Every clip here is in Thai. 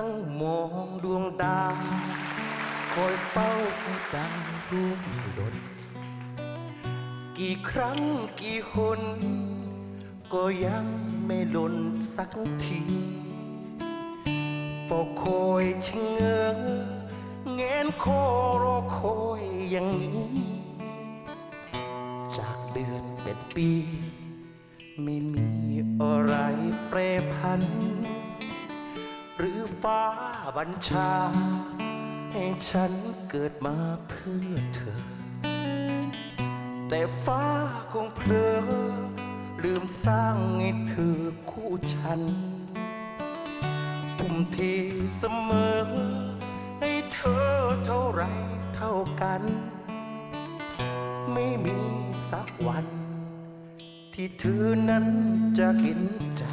นั่งมองดวงดาว คอยเฝ้าให้ดาวร่วงหล่นกี่ครั้งกี่หนก็ยังไม่หล่นสักทีเฝ้าคอยชะเง้อแงนคอรอคอยอย่างนี้ จากเดือนเป็นปี ไม่มีอะไรแปรพัน หรือฟ้าบัญชา ให้ฉันเกิดมาเพื่อเธอ แต่ฟ้าคงเพลอลืมสร้างให้เธอคู่ฉันทุ่มเทเสมอ ให้เธอเท่าไรเท่ากัน ไม่มีสักวัน ที่เธอนั้นจะเห็นใจ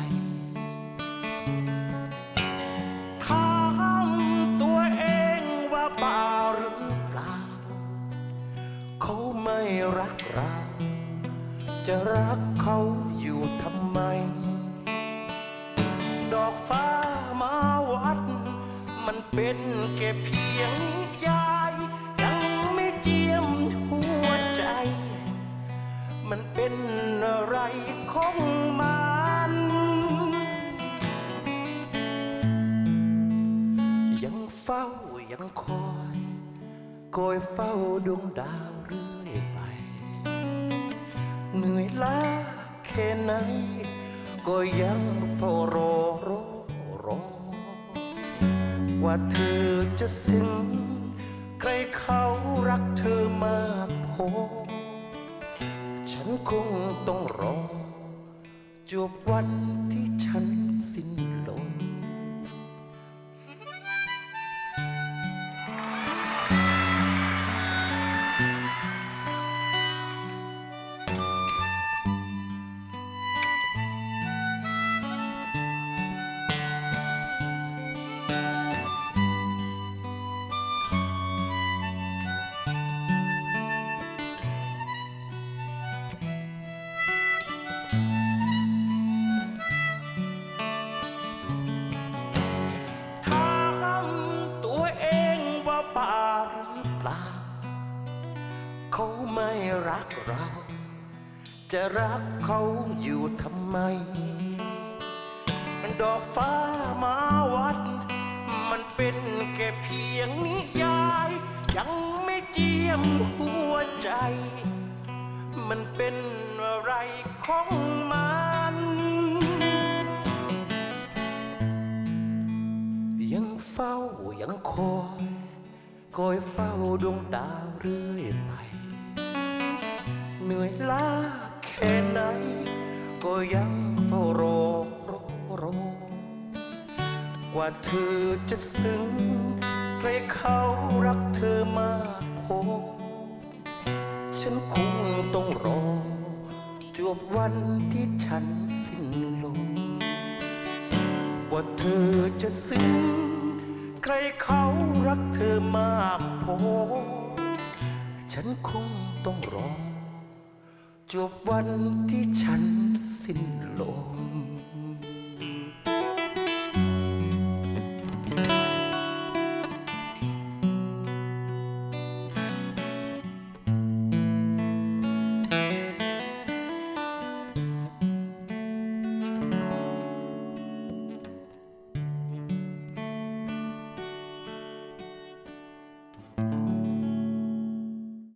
ไม่รักเรา จะรักเขาอยู่ทำไม ดอกฟ้ามาวัด มันเป็นแค่เพียงนิยายยังไม่เจียมหัวใจ มันเป็นอะไรของมันยังเฝ้ายังคอยคอยเฝ้าดวงดาวเรือย ค่ไหน ก็ยังเฝ้ารอรอรอกว่าเธอจะสิ้นใครเขารักเธอมากพอฉันคงต้องรอจบวันที่ฉันสิ้น ไม่รักเรา จะรักเขาอยู่ทำไม ดอกฟ้ามาวัด มันเป็นแค่เพียงนิยาย ยังไม่เจียมหัวใจ มันเป็นอะไรของมันยังเฝ้ายังคอยคอยเฝ้าดวงดาวเรื่อยไป เหนื่อยล้าแค่ไหน ก็ยังเฝ้ารอรอรอกว่าเธอจะซึ้งใครเขารักเธอมากพอฉันคงต้องรอจวบวันที่ฉันสิ้นลมว่าเธอจะซึ้งใครเขารักเธอมากพอฉันคงต้องรอ จบวันที่ฉันสิ้นลม